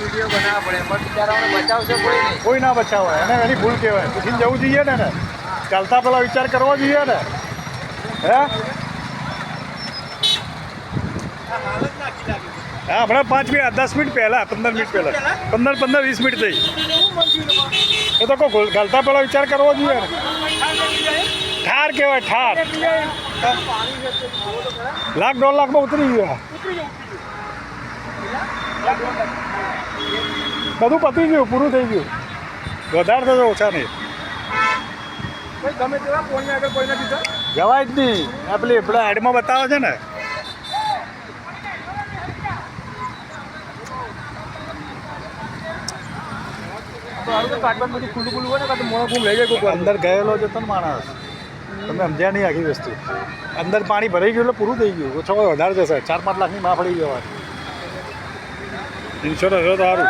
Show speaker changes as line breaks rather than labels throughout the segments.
Video બનાવવા પડે બિચારાઓને બચાવશે કોઈ
કોઈ ના બચાવે એને એની ભૂલ કહેવાય. પૂછીને જવું જોઈએ ને ચાલતા પહેલાં વિચાર કરવો જોઈએ ને હે? હા, હમણાં પાંચ મિનિટ દસ મિનિટ પહેલાં, પંદર મિનિટ પહેલાં. પંદર પંદર, વીસ મિનિટ થઈ. એ તો કોઈ ગાલતા પહેલાં વિચાર કરવો જોઈએ ઠાર કહેવાય, ઠાર. લાખ, દોઢ લાખમાં ઉતરી ગયા. બધું પતી ગયું પૂરું થઈ ગયું. વધારે થશે ઓછા નહીં.
ગમે તેવા ફોનને આગળ કોઈ નથી
જવાય જ નહીં. આ પેલી પેલા એડમાં બતાવે છે ને. અંદર ગયેલો છે તો ને માણસ. તમે સમજ્યા નહીં આખી વસ્તુ. અંદર પાણી ભરાઈ ગયું એટલે પૂરું થઈ ગયું. ઓછો વધારે જશે. ચાર પાંચ લાખની માં પડી જવાની ઇન્સ્યોરન્સ હોય તો સારું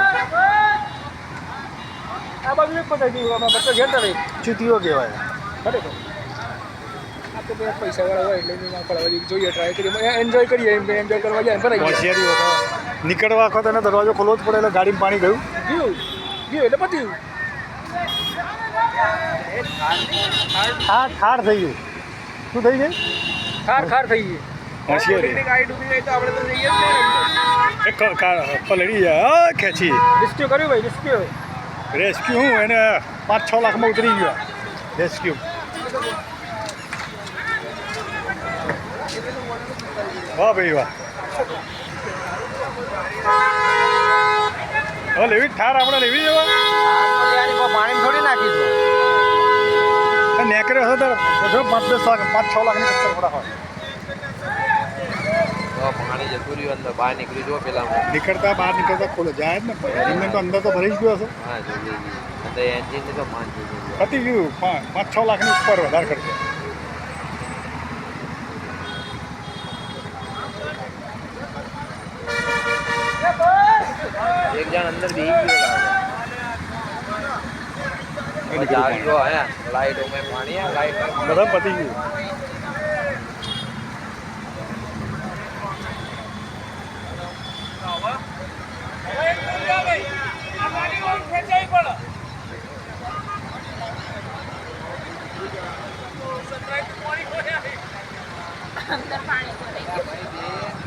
આ બાજુ એક પતાવી દીધું અમે બચ્ચો ઘેર રહી.
ચૂતીઓ કહેવાય.
ખરેખર આ તો બધા પૈસાવાળા હોય એટલે એમાં પડવા દઈએ જોઈએ ટ્રાય કરીએ. એન્જોય કરીએ એમ એન્જોય કરવા જાય ને ભરાઈ
હોશિયારી હોય નીકળવા વખત એને દરવાજો ખોલવો જ પડે એટલે ગાડીમાં પાણી ગયું.
ગયું. ગયું એટલે પત્યું.
હા ઠાર થઈ ગયું. શું થઈ ગયું?
ઠાર ઠાર થઈ ગઈ ડૂબી જાય
ખેંચી.
રેસ્ક્યુ કર્યું ભાઈ રિસ્ક્યુ
રેસ્ક્યુ હું? એને પાંચ છ લાખમાં ઉતરી ગયો. રેસ્ક્યુ વાહ ભાઈ વાહ. હવે લેવી ઠાર આપણે લેવી જવા
પાણી થોડી નાખીશું
નેકરે હશે તો પાંચ દસ લાખ પાંચ છ લાખની ચક્કર પડા હોય.
પાણી જતું રહ્યું અંદર બહાર નીકળી જુઓ પેલા
નીકળતા બહાર નીકળતા ખોલે જાય જ ને એમને તો અંદર તો ભરી જ ગયો હશે.
હા જોઈએ અંદર એન્જિન તો પાંચ
પતી ગયું. પાંચ છ લાખની ઉપર વધારે ખર્ચો.
એક જણ અંદર બેસી ગયો લાગે લાઈટ મેં પાણી લાઈટ
બધા પતી ગયું
અંદર પાણી ભરાઈ ગયું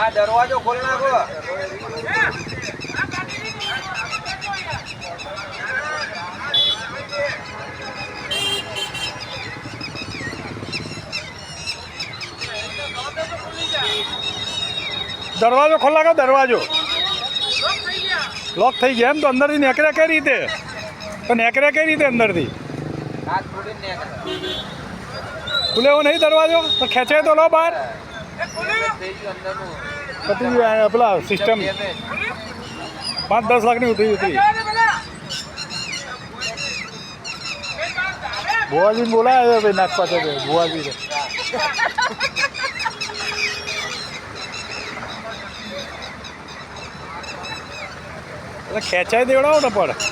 આ દરવાજો ખોલ નાખો.
દરવાજો ખોલા કે દરવાજો. લોક થઈ ગયા. એમ તો અંદરથી નેકર્યા કઈ રીતે? તો નેકર્યા કઈ રીતે અંદરથી?
છોડીને ને
નહીં દરવાજો? તો ખેંચે તો લો બહાર. પતી ગયું પેલા સિસ્ટમ પાંચ દસ લાખની ઉતરી ઉતરી ભુવાજી બોલાય ભાઈ નાખવા તો ભુવાજી ખેંચાઈ દેવડાવો ને પણ.